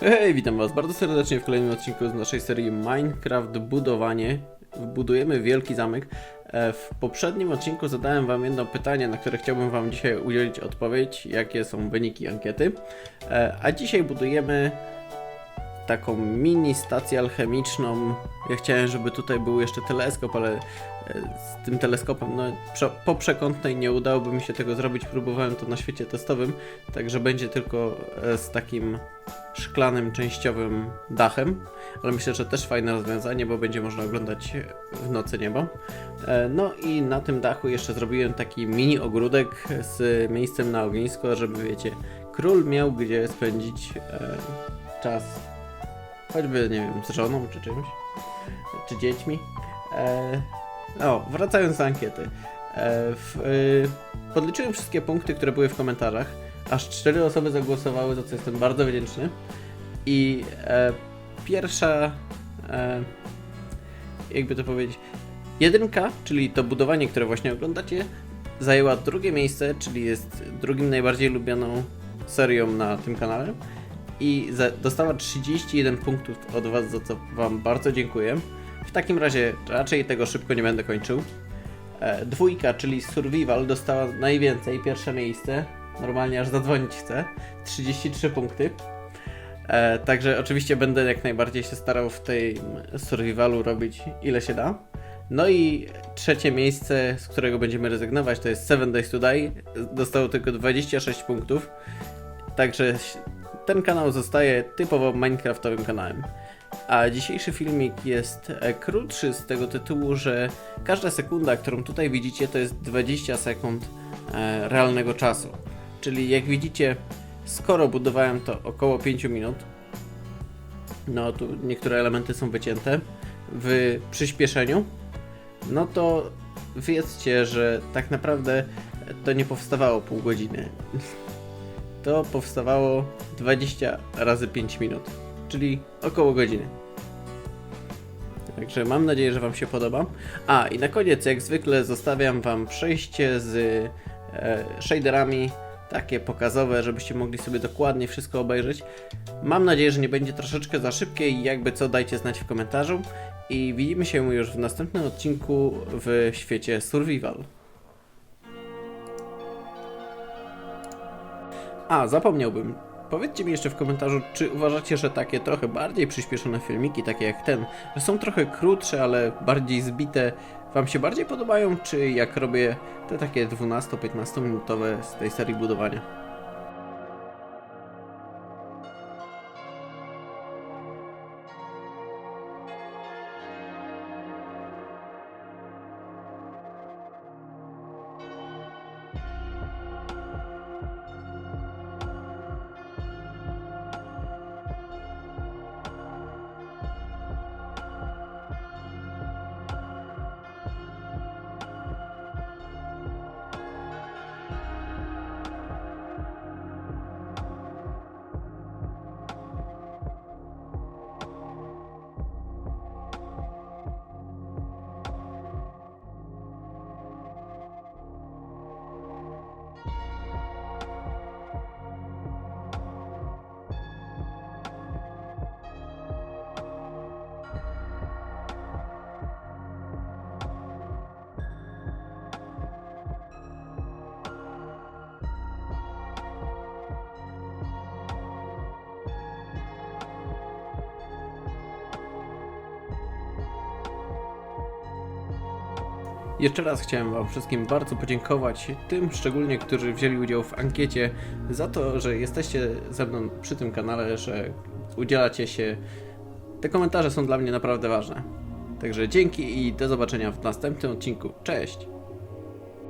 Hej, witam was bardzo serdecznie w kolejnym odcinku z naszej serii Minecraft Budowanie. Budujemy wielki zamek. E, W poprzednim odcinku zadałem wam jedno pytanie, na które chciałbym wam dzisiaj udzielić odpowiedź, jakie są wyniki ankiety. E, A dzisiaj budujemy taką mini stację alchemiczną. Ja chciałem, żeby tutaj był jeszcze teleskop, ale e, z tym teleskopem, no po przekątnej nie udałoby mi się tego zrobić. Próbowałem to na świecie testowym, także będzie tylko e, z takim szklanym, częściowym dachem, ale myślę, że też fajne rozwiązanie, bo będzie można oglądać w nocy niebo. E, No i na tym dachu jeszcze zrobiłem taki mini ogródek z miejscem na ognisko, żeby wiecie, król miał gdzie spędzić czas, choćby, nie wiem, z żoną czy czymś, czy dziećmi. E, O, wracając do ankiety. E, w, e, Podliczyłem wszystkie punkty, które były w komentarzach. Aż cztery osoby zagłosowały, za co jestem bardzo wdzięczny. I e, pierwsza, e, jakby to powiedzieć, jedynka, czyli to budowanie, które właśnie oglądacie, zajęła drugie miejsce, czyli jest drugim najbardziej lubianą serią na tym kanale. I dostała 31 punktów od Was, za co Wam bardzo dziękuję. W takim razie raczej tego szybko nie będę kończył. E, dwójka, czyli Survival, dostała najwięcej, pierwsze miejsce. Normalnie aż zadzwonić chcę. 33 punkty. E, także oczywiście będę jak najbardziej się starał w tej survivalu robić ile się da. No i trzecie miejsce, z którego będziemy rezygnować, to jest 7 Days to Die. Dostało tylko 26 punktów. Także ten kanał zostaje typowo Minecraftowym kanałem. A dzisiejszy filmik jest e, krótszy z tego tytułu, że każda sekunda, którą tutaj widzicie, to jest 20 sekund e, realnego czasu. Czyli jak widzicie, skoro budowałem to około 5 minut, no tu niektóre elementy są wycięte, w przyspieszeniu, no to wiedzcie, że tak naprawdę to nie powstawało pół godziny. To powstawało 20 razy 5 minut, czyli około godziny. Także mam nadzieję, że Wam się podoba. A i na koniec, jak zwykle, zostawiam Wam przejście z e, shaderami, takie pokazowe, żebyście mogli sobie dokładnie wszystko obejrzeć. Mam nadzieję, że nie będzie troszeczkę za szybkie i jakby co, dajcie znać w komentarzu. I widzimy się już w następnym odcinku w świecie Survival. A, zapomniałbym. Powiedzcie mi jeszcze w komentarzu, czy uważacie, że takie trochę bardziej przyspieszone filmiki, takie jak ten, że są trochę krótsze, ale bardziej zbite, Wam się bardziej podobają, czy jak robię te takie 12-15 minutowe z tej serii budowania? Jeszcze raz chciałem Wam wszystkim bardzo podziękować, tym szczególnie, którzy wzięli udział w ankiecie, za to, że jesteście ze mną przy tym kanale, że udzielacie się. Te komentarze są dla mnie naprawdę ważne. Także dzięki i do zobaczenia w następnym odcinku. Cześć!